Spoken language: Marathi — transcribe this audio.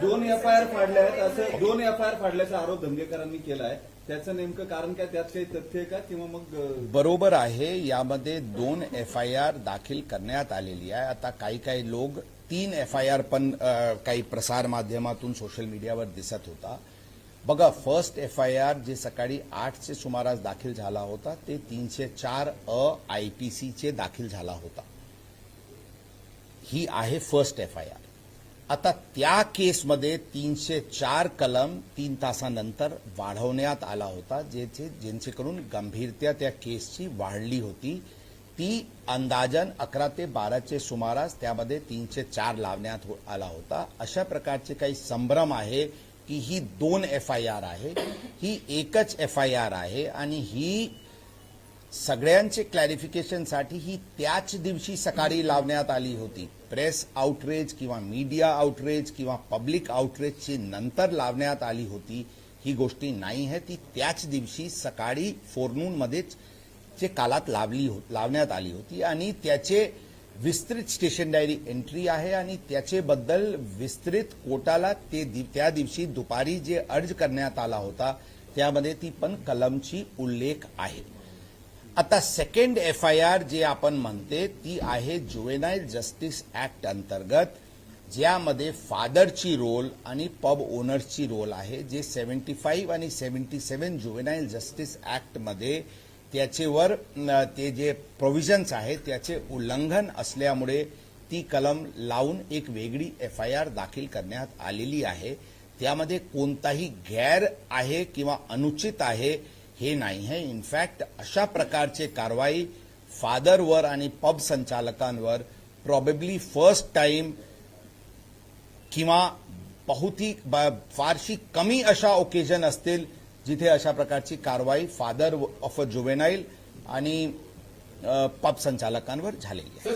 दोन एफ आय आर फाडले आहेत. असं दोन एफ आय आर फाडल्याचा आरोप धंगेकरांनी केला आहे त्याचं नेमकं कारण काय? त्यात काही तथ्य आहे का? किंवा मग बरोबर आहे. यामध्ये दोन एफ आय आर दाखल करण्यात आलेली आहे. आता काही काही लोक तीन एफ आय आर पण काही प्रसार माध्यमातून सोशल मीडियावर दिसत होता. बघा first F I R J सकाळी आठचे सुमारास दाखल झाला होता ते तीनशे चार अ आय पी सीचे दाखल झाला होता. ही आहे फर्स्ट एफ आय आर आता त्या केसमध्ये तीनशे चार कलम तीन तासानंतर वाढवण्यात आला होता जेचे ज्यांचेकडून गंभीरता त्या केसची वाढली होती. ती अंदाजन अकरा ते बाराचे सुमारास त्यामध्ये तीनशे चार लावण्यात हो- आला होता. अशा प्रकारचे काही संभ्रम आहे की ही दोन एफ आय आर आहे ही एकच एफ आय आर आहे आणि ही सगळ्यांचे क्लॅरिफिकेशनसाठी ही त्याच दिवशी सकाळी लावण्यात आली होती. प्रेस आउटरेज किंवा मीडिया आउटरेज किंवा पब्लिक आउटरेजची नंतर लावण्यात आली होती ही गोष्टी नाही आहे. ती त्याच दिवशी सकाळी फोरनूनमध्येच जे कालात लावली हो- लावण्यात आली होती. आणि त्याचे विस्तृत स्टेशन डायरी एंट्री आहे आणि त्याचेबद्दल विस्तृत कोटाला ते दि- त्या दिवशी दुपारी जे अर्ज करण्यात आला होता त्यामध्ये ती पण कलमची उल्लेख आहे. आता second F I R J आपण म्हणते ती आहे जुवेनाईल जस्टिस ऍक्ट अंतर्गत ज्यामध्ये फादरची रोल आणि पब ओनर्सची रोल आहे जे सेव्हन्टी फाईव्ह आणि सेव्हन्टी सेवन जुवेनाईल जस्टिस ऍक्टमध्ये त्याचेवर ते जे प्रोव्हिजन्स आहेत त्याचे उल्लंघन असल्यामुळे ती कलम लावून एक वेगळी एफ आय आर दाखल करण्यात आलेली आहे. त्यामध्ये कोणताही गैर आहे किंवा अनुचित आहे हे नाही आहे इनफॅक्ट अशा प्रकारचे कारवाई फादरवर आणि पब संचालकांवर प्रॉबेबली फर्स्ट टाइम किंवा बहुती फारशी कमी अशा ओकेजन असतील जिथे अशा प्रकारची कारवाई फादर ऑफ अ जुवेनाईल आणि पब संचालकांवर झालेली आहे.